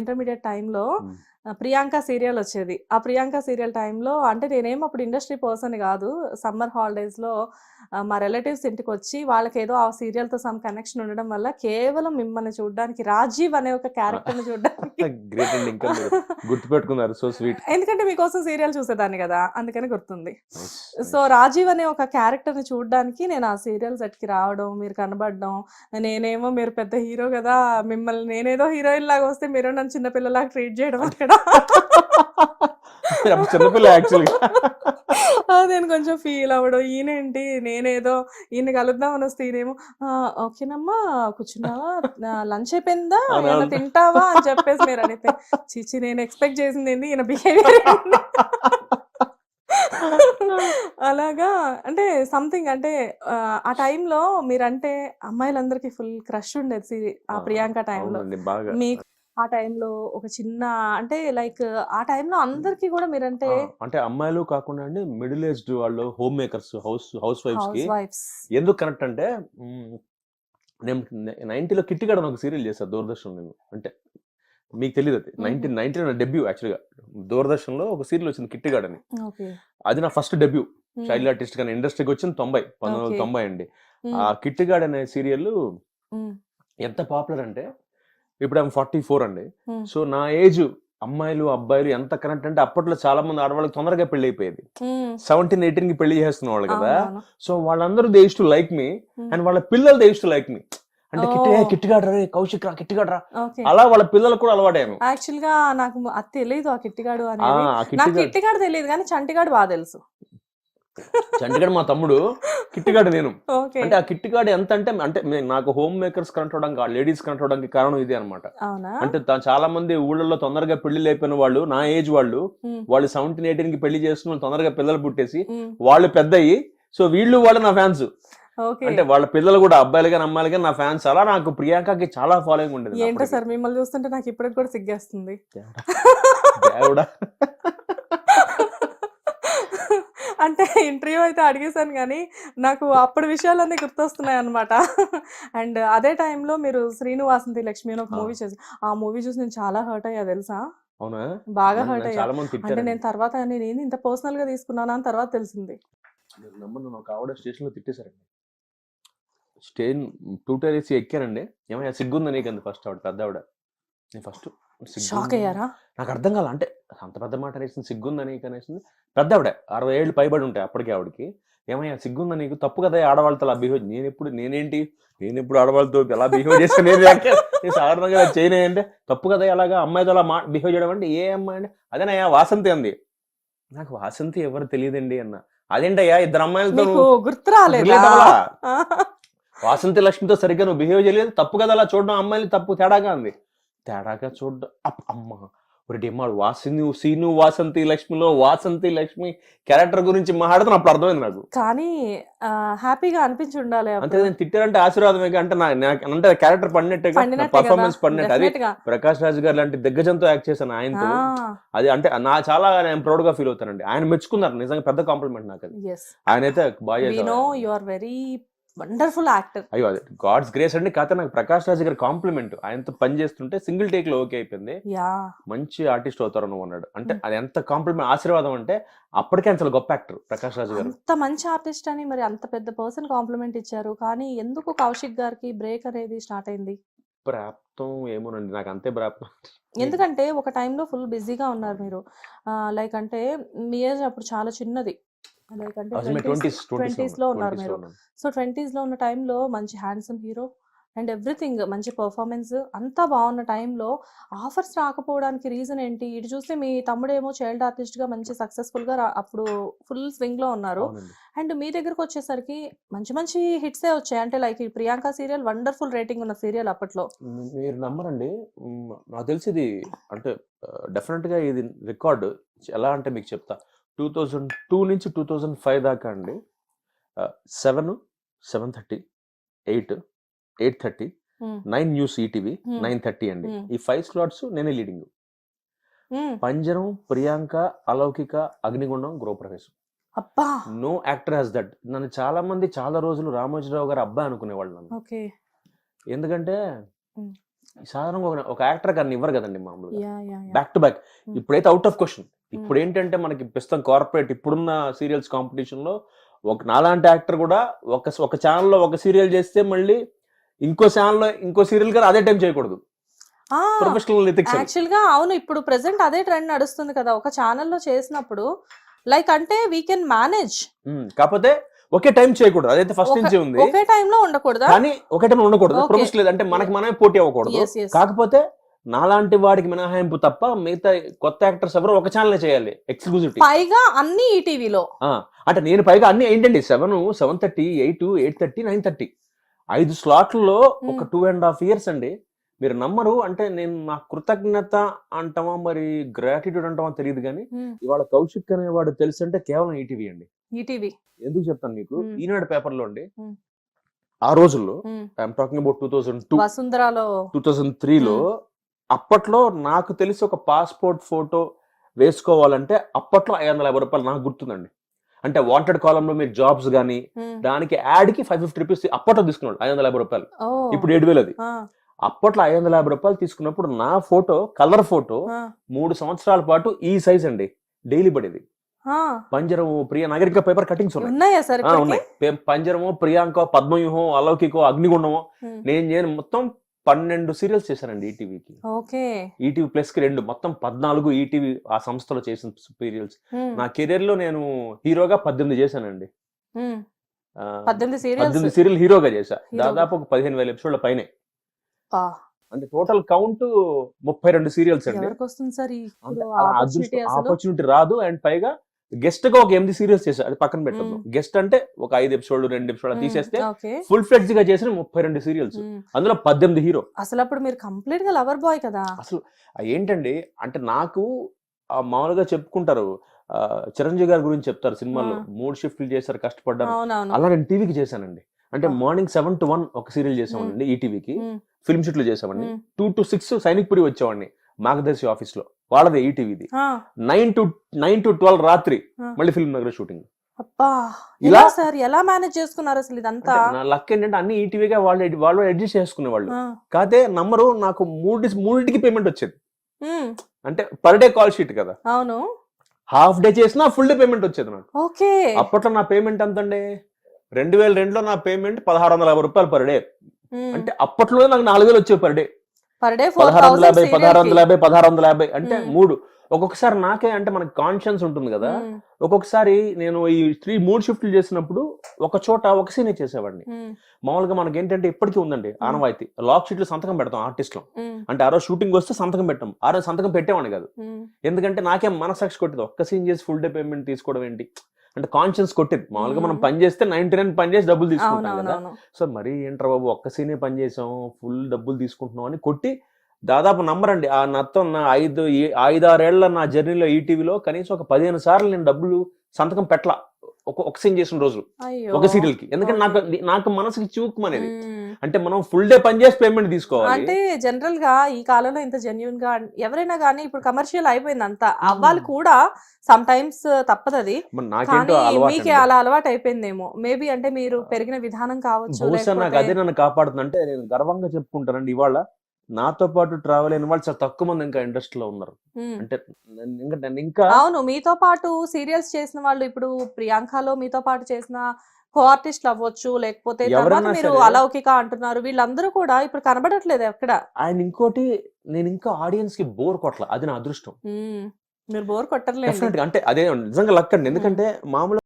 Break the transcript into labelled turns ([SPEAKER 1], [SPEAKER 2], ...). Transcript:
[SPEAKER 1] Intermediate టైంలో Priyanka serial వచ్చేది. ఆ ప్రియాంక సీరియల్ టైంలో అంటే నేనేం అప్పుడు ఇండస్ట్రీ పర్సన్ కాదు. సమ్మర్ హాలిడేస్లో మా రిలేటివ్స్ ఇంటికి వచ్చి వాళ్ళకి ఏదో ఆ సీరియల్తో సమ్ కనెక్షన్ ఉండడం వల్ల కేవలం మిమ్మల్ని చూడడానికి రాజీవ్ అనే ఒక క్యారెక్టర్ని చూడడానికి
[SPEAKER 2] గుర్తుపెట్టుకున్నారు. సో స్వీట్
[SPEAKER 1] ఎందుకంటే మీకోసం సీరియల్ చూసేదాన్ని కదా అందుకని గుర్తుంది. సో రాజీవ్ అనే ఒక క్యారెక్టర్ని చూడడానికి నేను ఆ సీరియల్ సెట్కి రావడం మీరు కనబడడం నేనేమో మీరు పెద్ద హీరో కదా మిమ్మల్ని నేనేదో హీరోయిన్ లాగా వస్తే మీరు నన్ను చిన్నపిల్లలాగా ట్రీట్ చేయడం అక్కడ
[SPEAKER 2] చిన్నపిల్ల యాక్చువల్గా
[SPEAKER 1] ఆ, నేను కొంచెం ఫీల్ అవ్వడం. ఈయనేంటి? నేనేదో ఈయన కలుద్దామని వస్తే ఈయనేమో "ఆ, ఓకేనమ్మా కూర్చున్నావా? లంచ్ అయిపోయిందా? ఏమైనా. తింటావా? అని చెప్పేసి మీరు అడిగితే చిచి నేను ఎక్స్పెక్ట్ చేసింది ఏంది? ఈయన బిహేవియర్ అలాగా. అంటే సంథింగ్ అంటే ఆ, టైంలో మీరంటే అమ్మాయిలందరికీ ఫుల్ క్రష్ ఉండేది ఆ ప్రియాంక టైంలో మీకు ఆ టైంలో ఒక చిన్న అంటే లైక్ ఆ టైంలో అందరికీ కూడా మీరంటే
[SPEAKER 2] ఆ, అంటే అమ్మాయిలు కాకుండా అండి మిడిల్ ఏజ్డ్ వాళ్ళు హోమ్ మేకర్స్ హౌస్ హౌస్
[SPEAKER 1] వైఫ్స్కి వైఫ్స్
[SPEAKER 2] ఎందుకు కనెక్ట్ అంటే నేను నైన్టీలో కిట్టిగాడ ఒక సీరియల్ చేశాను దూరదర్శన్ నేను. అంటే మీకు తెలియదు అది. నైన్టీన్ నైన్టీన్ డెబ్యూ యాక్చువల్గా. దూరదర్శన్లో ఒక సీరియల్ వచ్చింది కిట్టిగాడ్ అని అది నా ఫస్ట్ డెబ్యూ. చైల్డ్ ఆర్టిస్ట్ కానీ ఇండస్ట్రీకి వచ్చింది తొంభై పంతొమ్మిది వందల. తొంభై అండి. ఆ కిట్టిగాడ్ అనే సీరియల్. ఎంత పాపులర్ అంటే ఇప్పుడు ఆమె ఫార్టీ ఫోర్ అండి.
[SPEAKER 1] Hmm.
[SPEAKER 2] సో నా ఏజ్ అమ్మాయిలు అబ్బాయిలు ఎంత కనెక్ట్ అంటే అప్పట్లో చాలా మంది ఆడవాళ్ళకి తొందరగా పెళ్ళి అయిపోయేది సెవెంటీన్ ఎయిటీన్కి పెళ్ళి చేస్తున్న వాళ్ళు కదా సో వాళ్ళందరూ they to like me and వాళ్ళ పిల్లలు దే టు లైక్ మీ. అంటే కిట్టి
[SPEAKER 1] Oh.
[SPEAKER 2] కిట్టిగాడు రా కౌశిక్ రా కిట్టిగాడు రా.
[SPEAKER 1] ఓకే.
[SPEAKER 2] అలా వాళ్ళ పిల్లలకు కూడా అలవాటాను
[SPEAKER 1] యాక్చువల్గా నాకు అది తెలియదు ఆ కిట్టిగాడు
[SPEAKER 2] ఆ
[SPEAKER 1] అనేది. నాకు
[SPEAKER 2] కిట్టిగాడు.
[SPEAKER 1] తెలియదు కానీ చంటిగాడు బాగా తెలుసు.
[SPEAKER 2] చంటిగాడు మా తమ్ముడు కిట్టిగాడు నేను. అంటే ఆ కిట్టిగాడు ఎంత అంటే అంటే నాకు హోమ్ మేకర్స్ కనెక్ట్ అవడానికి లేడీస్ కనెక్ట్ అవడానికి కారణం ఇదే అన్నమాట.
[SPEAKER 1] అవునా?
[SPEAKER 2] అంటే చాలా మంది ఊళ్ళల్లో తొందరగా పెళ్ళి అయిపోయిన వాళ్ళు నా ఏజ్ వాళ్ళు. వాళ్ళు సెవెంటీన్ ఎయిటీన్కి పెళ్ళి చేసుకుని వాళ్ళు తొందరగా పిల్లలు పుట్టేసి. వాళ్ళు పెద్ద అయ్యి సో వీళ్ళు వాళ్ళు నా ఫ్యాన్స్ అంటే వాళ్ళ పిల్లలు కూడా అబ్బాయిలు కానీ అమ్మాయిలు కానీ నా ఫ్యాన్స్ అలా నాకు ప్రియాంకకి చాలా ఫాలోయింగ్ ఉండేది
[SPEAKER 1] ఏంటో. సార్ మిమ్మల్ని చూస్తుంటే నాకు ఇప్పటికి కూడా సిగ్గేస్తుంది.
[SPEAKER 2] దేవుడా.
[SPEAKER 1] అంటే ఇంటర్వ్యూ అయితే అడిగేశాను కానీ నాకు అప్పటి విషయాలన్నీ గుర్తొస్తున్నాయి అనమాట అండ్ అదే టైంలో మీరు శ్రీను వాసంతి లక్ష్మి అని ఒక. మూవీ చేసి ఆ మూవీ చూసి నేను చాలా హర్ట్ అయ్యా తెలుసా?
[SPEAKER 2] అవునా?
[SPEAKER 1] బాగా హర్ట్ అయ్యా. అంటే నేను తర్వాత నేను ఇంత పర్సనల్గా తీసుకున్నానా అని తర్వాత తెలిసింది.
[SPEAKER 2] ఆవిడ స్టేషన్లో తిట్టేశారండి. స్టేన్ టూటర్ వేసి ఎక్కానండి ఏమయ్యా సిగ్గుందా నీకంది ఫస్ట్ ఆవిడ పెద్ద ఆవిడ నేను ఫస్ట్
[SPEAKER 1] షాక్ అయ్యారా
[SPEAKER 2] నాకు అర్థం కాల అంటే అంత పెద్ద మాట అనేసింది సిగ్గుందా నీకు అనేసింది. పెద్ద ఆవిడ అరవై ఏళ్ళు పైబడి ఉంటాయి అప్పటికే ఆవిడకి. ఏమయ్యా సిగ్గుందా నీకు? తప్పు కదా ఆడవాళ్ళతో అలా బిహేవ్ నేను ఎప్పుడు నేనేంటి? నేను ఇప్పుడు ఆడవాళ్ళతో ఎలా బిహేవ్ చేస్తాను నేను సాధారణంగా చేయనే అంటే తప్పు కదా అలాగా అమ్మాయితో అలా మా బిహేవ్ చేయడం అంటే ఏ అమ్మాయి అంటే అదేనయ్యా వాసంతి అంది. నాకు వాసంతి ఎవరు తెలియదండి అన్న. అదేంటయ్యా ఇద్దరు అమ్మాయిలతో
[SPEAKER 1] గుర్తు రాలేదా?
[SPEAKER 2] వాసంతి లక్ష్మితో సరిగ్గా నువ్వు బిహేవ్ చేయలేదు తప్పు కదా అలా చూడడం అమ్మాయిలు తప్పు తేడాగా ఉంది తేడాగా అప్ అమ్మ ఒక డిమాడు వాసిని సీను వాసంతి లక్ష్మిలో వాసంతి లక్ష్మి క్యారెక్టర్ గురించి మాట్లాడుతున్న అప్పుడు అర్థమైంది నాకు.
[SPEAKER 1] కానీ హ్యాపీగా అనిపించి ఉండాలి
[SPEAKER 2] అంతే
[SPEAKER 1] అప్పుడు.
[SPEAKER 2] నేను తిట్టారంటే ఆశీర్వాదమే అంటే అంటే క్యారెక్టర్ పడినట్టే పర్ఫార్మెన్స్ పడినట్టు అది. ప్రకాష్ రాజ్ గారు లాంటి దిగ్గజంతో యాక్ట్ చేశాను ఆయనతో. అది అంటే నా చాలా నేను ప్రౌడ్గా ఫీల్ అవుతానండి. ఆయన మెచ్చుకున్నారు నిజంగా పెద్ద కాంప్లిమెంట్ నాకు అది ఆయన అయితే బాగా
[SPEAKER 1] you are very wonderful actor.
[SPEAKER 2] అయ్యో అదే గాడ్స్ గ్రేస్ అండి. కాకపోతే నాకు ప్రకాష్ రాజ్ గారి కాంప్లిమెంట్. ఆయనతో పని చేస్తుంటే సింగిల్ టేక్లో ఓకే అయిపోయింది.
[SPEAKER 1] యా.
[SPEAKER 2] మంచి ఆర్టిస్ట్ అవుతారు నువ్వు అన్నాడు. అంటే. అది ఎంత కాంప్లిమెంట్ ఆశీర్వాదం అంటే అప్పటికే అంత గొప్ప యాక్టర్ ప్రకాష్ రాజ్ గారు.
[SPEAKER 1] అంత మంచి ఆర్టిస్ట్ అని మరి అంత పెద్ద పర్సన్ కాంప్లిమెంట్ ఇచ్చారు. కానీ ఎందుకు కౌశిక్ గారికి బ్రేక్ అనేది స్టార్ట్ అయింది?
[SPEAKER 2] ప్రాప్తం ఏమోనండి. నాకు అంతే ప్రాప్తం.
[SPEAKER 1] ఎందుకంటే ఒక టైంలో ఫుల్ బిజీగా ఉన్నారు మీరు. లైక్ అంటే మీ ఏజ్ అప్పుడు చాలా చిన్నది. ట్వంటీస్లో ఉన్నారు మీరు. సో ట్వంటీస్లో ఉన్న టైంలో మంచి హ్యాండ్సమ్ హీరో అండ్ ఎవ్రీథింగ్ మంచి పర్ఫార్మెన్స్ అంతా బాగున్న టైంలో ఆఫర్స్ రాకపోవడానికి రీజన్ ఏంటి? ఇటు చూస్తే మీ తమ్ముడేమో చైల్డ్ ఆర్టిస్ట్గా మంచి సక్సెస్ఫుల్గా అప్పుడు ఫుల్ స్వింగ్లో ఉన్నారు అండ్ మీ దగ్గరకు వచ్చేసరికి మంచి మంచి హిట్సే వచ్చాయి. అంటే లైక్ ఈ ప్రియాంక సీరియల్ వండర్ఫుల్ రేటింగ్ ఉన్న సీరియల్ అప్పట్లో.
[SPEAKER 2] మీరు నమ్మరండి. నాకు తెలిసి ఇది అంటే డెఫినెట్గా ఇది రికార్డ్. ఎలా అంటే మీకు చెప్తా. టూ థౌజండ్ టూ నుంచి టూ థౌజండ్ ఫైవ్ దాకా అండి. Seven seven thirty eight eight thirty. Nine news ETV. Nine thirty అండి. ఈ ఫైవ్ స్లాట్స్ నేనే లీడింగ్. పంజరం ప్రియాంక అలౌకిక అగ్నిగుండం గృహప్రవేశం.
[SPEAKER 1] అబ్బా!
[SPEAKER 2] No actor has that. నన్ను చాలా మంది చాలా రోజులు రామోజీరావు గారు అబ్బాయి అనుకునేవాళ్ళు నన్ను. ఎందుకంటే సాధారణంగా ఒక- యాక్టర్ గారిని ఇవ్వరు కదండి మామూలుగా. Back to back. ఇప్పుడైతే అవుట్ ఆఫ్ క్వశ్చన్ ఇప్పుడు ఏంటంటే మనకి ప్రస్తుతం కార్పొరేట్ ఇప్పుడున్న సీరియల్స్ కాంపిటీషన్లో ఒక నాలాంటి యాక్టర్ కూడా ఒక ఒక ఛానల్లో ఒక సీరియల్ చేస్తే మళ్ళీ ఇంకో ఛానల్లో ఇంకో సీరియల్ గారు అదే టైం చేయకూడదు. ప్రొఫెషనల్ ఎథిక్స్
[SPEAKER 1] యాక్చువల్గా అవును ఇప్పుడు ప్రెసెంట్ అదే ట్రెండ్ నడుస్తుంది కదా ఒక ఛానల్లో చేసినప్పుడు లైక్ అంటే వీ కెన్ మేనేజ్
[SPEAKER 2] కాకపోతే ఒకే టైం చేయకూడదు అదైతే ఫస్ట్ నుంచి ఉంది.
[SPEAKER 1] ఒకే టైంలో ఉండకూడదా?
[SPEAKER 2] కానీ ఒకే టైం ఉండకూడదు. ప్రొఫెషనల్ అంటే మనకి మనమే పోటీ అవ్వకూడదు. కాకపోతే నాలాంటి వాడికి మినహాయింపు తప్ప మిగతా కొత్త యాక్టర్స్ ఎవరు ఒక ఛానల్ చేయాలి ఎక్స్క్లూజివిటీ
[SPEAKER 1] పైగా అన్ని ఈ టీవీలో.
[SPEAKER 2] అంటే నేను పైగా అన్ని ఏంటండి seven seven thirty eight eight thirty nine thirty ఐదు స్లాట్లలో ఒక. టూ అండ్ హాఫ్ ఇయర్స్ అండి. మీరు నమ్మరు అంటే నేను నా కృతజ్ఞత అంటామా మరి గ్రాటిట్యూడ్ అంటామా తెలియదు కానీ ఇవాళ కౌశిక్ అనేవాడు తెలుసు అంటే కేవలం ఈటీవీ అండి.
[SPEAKER 1] ఈ టీవీ.
[SPEAKER 2] ఎందుకు చెప్తాను మీకు. ఈనాడు పేపర్లో అండి.
[SPEAKER 1] Hmm.
[SPEAKER 2] ఆ రోజుల్లో I'm talking about two thousand two two thousand త్రీలో అప్పట్లో నాకు తెలిసి ఒక పాస్పోర్ట్ ఫోటో వేసుకోవాలంటే అప్పట్లో ఐదు వందల యాభై రూపాయలు నాకు గుర్తుందండి. అంటే వాంటెడ్ కాలంలో మీరు జాబ్స్ కానీ. దానికి యాడ్కి ఫైవ్ ఫిఫ్టీ రూపీస్ అప్పట్లో తీసుకున్నాడు ఐదు వందల యాభై రూపాయలు. ఇప్పుడు ఏడు వేలు అది అప్పట్లో ఐదు వందల యాభై రూపాయలు తీసుకున్నప్పుడు నా ఫోటో కలర్ ఫోటో మూడు సంవత్సరాల పాటు ఈ సైజ్ అండి. డైలీ పడేది. పంజరము ప్రియ నాగరిక పేపర్ కటింగ్స్ ఉన్నాయి.
[SPEAKER 1] ఉన్నాయా
[SPEAKER 2] పంజరము ప్రియాంక పద్మవ్యూహం అలౌకికో అగ్నిగుండమో. నేను చేయను. మొత్తం పన్నెండు సీరియల్స్ చేశానండి ఈటీవీకి.
[SPEAKER 1] ఓకే.
[SPEAKER 2] ఈటీవీ ప్లస్కి రెండు మొత్తం పద్నాలుగు ఈటీవీ ఆ సంస్థలో చేసిన సీరియల్స్. నా కెరీర్లో నేను హీరోగా పద్దెనిమిది చేశానండి.
[SPEAKER 1] పద్దెనిమిది
[SPEAKER 2] సీరియల్ హీరోగా చేశా. దాదాపు ఒక పదిహేను వేల ఎపిసోడ్ల పైనే. అంటే టోటల్ కౌంట్ ముప్పై రెండు సీరియల్స్ అండి. ఆపర్చునిటీ రాదు అండ్ పైగా గెస్ట్గా ఒక ఎనిమిది సీరియల్స్ చేశా అది పక్కన పెట్టద్దు. గెస్ట్ అంటే ఒక ఐదు ఎపిసోడ్ రెండు ఎపిసోడ్ తీసేస్తే ఫుల్ ఫ్లెడ్జ్గా చేసిన ముప్పై రెండు సీరియల్స్. అందులో పద్దెనిమిది హీరో
[SPEAKER 1] అసలు అప్పుడు మీరు కంప్లీట్గా లవర్ బాయ్ కదా.
[SPEAKER 2] అసలు ఏంటండి? అంటే నాకు మామూలుగా చెప్పుకుంటారు చిరంజీవి గారి గురించి చెప్తారు సినిమాలో. మూడు షిఫ్ట్లు చేశారు కష్టపడ్డారు. అలా నేను టీవీకి చేశానండి. అంటే. మార్నింగ్ సెవెన్ టు వన్ ఒక సీరియల్ చేసామండి ఈటీవీకి ఫిల్మ్ షూట్లు చేసామండి. టూ టు సిక్స్ సైనిక్పురి వచ్చేవాడిని మార్గదర్శి ఆఫీస్లో. వాళ్ళదే ఈటీవీది nine to nine to twelve రాత్రి. మళ్ళీ ఫిల్మ్ నగర్ షూటింగ్ ఇలా-
[SPEAKER 1] సార్? ఎలా మేనేజ్ చేసుకున్నారు అసలు ఇదంతా?
[SPEAKER 2] నా లక్ ఏంటంటే అన్ని ఈటీవీగా వాళ్ళు వాళ్ళు అడ్జస్ట్ చేసుకునేవాళ్ళు
[SPEAKER 1] ఆ,
[SPEAKER 2] కాదే నంబరు నాకు మూడు మూడింటికి పేమెంట్ వచ్చేది. అంటే పర్ డే కాల్ షీట్ కదా.
[SPEAKER 1] అవును.
[SPEAKER 2] హాఫ్ డే చేసినా ఫుల్ డే పేమెంట్ వచ్చేది నాకు.
[SPEAKER 1] ఓకే.
[SPEAKER 2] అప్పట్లో నా పేమెంట్ ఎంత అండి రెండు వేల రెండులో నా పేమెంట్ పదహారు వందల యాభై రూపాయలు పర్ డే అంటే అప్పట్లో నాకు నాలుగు వేలు వచ్చేవి పర్ డే
[SPEAKER 1] పర్ డే
[SPEAKER 2] పదహారు వందల యాభై పదహారు వందల యాభై పదహారు వందల యాభై అంటే
[SPEAKER 1] మ్మ్.
[SPEAKER 2] మూడు. ఒక్కొక్కసారి నాకే అంటే మనకి కాన్షియన్స్ ఉంటుంది కదా. ఒక్కొక్కసారి నేను ఈ త్రీ మూడు షిఫ్ట్లు చేసినప్పుడు ఒక చోట ఒక సీనే చేసేవాడిని. మామూలుగా మనకి ఏంటంటే ఇప్పటికీ ఉందండి ఆనవాయితీ. లాక్ షీట్లు సంతకం పెడతాం ఆర్టిస్ట్లో అంటే ఆ రోజు షూటింగ్ వస్తే సంతకం పెట్టాం. ఆ రోజు సంతకం పెట్టేవాడిని కాదు. ఎందుకంటే నాకేం మనసాక్షి కొట్టేది. ఒక్క సీన్ చేసి ఫుల్ డే పేమెంట్ తీసుకోవడం ఏంటి? అంటే కాన్షియన్స్ కొట్టేది. మామూలుగా మనం. పని చేస్తే నైన్టీ నైన్ పని చేసి డబ్బులు తీసుకుంటాం కదా. సో మరీ ఏంట్రా బాబు ఒక్క సీనే పని చేసాం ఫుల్ డబ్బులు తీసుకుంటున్నాం అని కొట్టి దాదాపు నంబర్ అండి ఆ మొత్తం నా ఐదు ఏ- ఐదు ఆరేళ్ళ నా జర్నీలో ఈటీవీలో కనీసం ఒక పదిహేను సార్లు నేను డబ్బులు సంతకం పెట్టలా. ఒక ఒక సీన్ చేసిన రోజు ఒక సీరియల్కి ఎందుకంటే నాకు నాకు మనసుకి చూకుమనేది అంటే మనం ఫుల్ డే పని చేసి పేమెంట్ తీసుకోవాలి.
[SPEAKER 1] అంటే జనరల్గా ఈ కాలంలో ఇంత జెన్యున్గా ఎవరైనా కానీ ఇప్పుడు కమర్షియల్ అయిపోయింది అంతా. అవ్వాలి కూడా సమ్ టైమ్స్ తప్పదది
[SPEAKER 2] నాకేంటో అలవాటు
[SPEAKER 1] మీకే. అలా అలవాటు అయిపోయిందేమో మేబీ అంటే మీరు పెరిగిన విధానం కావచ్చు
[SPEAKER 2] నాకు అదే నన్ను కాపాడుతుంది అంటే నేను గర్వంగా చెప్పుకుంటానండి ఇవాళ. నాతో పాటు ట్రావెల్ అయిన వాళ్ళు చాలా తక్కువ మంది ఇంకా ఇండస్ట్రీలో ఉన్నారు. అంటే ఇంకా
[SPEAKER 1] అవును మీతో పాటు సీరియల్స్ చేసిన వాళ్ళు ఇప్పుడు ప్రియాంకలో మీతో పాటు చేసిన కో ఆర్టిస్ట్లు అవ్వచ్చు లేకపోతే మీరు. అలౌకిక అంటున్నారు వీళ్ళందరూ కూడా ఇప్పుడు కనబడట్లేదు ఎక్కడ
[SPEAKER 2] ఆయన ఇంకోటి నేను ఇంకా ఆడియన్స్కి బోర్ కొట్ల అది నా అదృష్టం.
[SPEAKER 1] మీరు
[SPEAKER 2] బోర్గా అంటే అదే నిజంగా లక్ అండి ఎందుకంటే మామూలు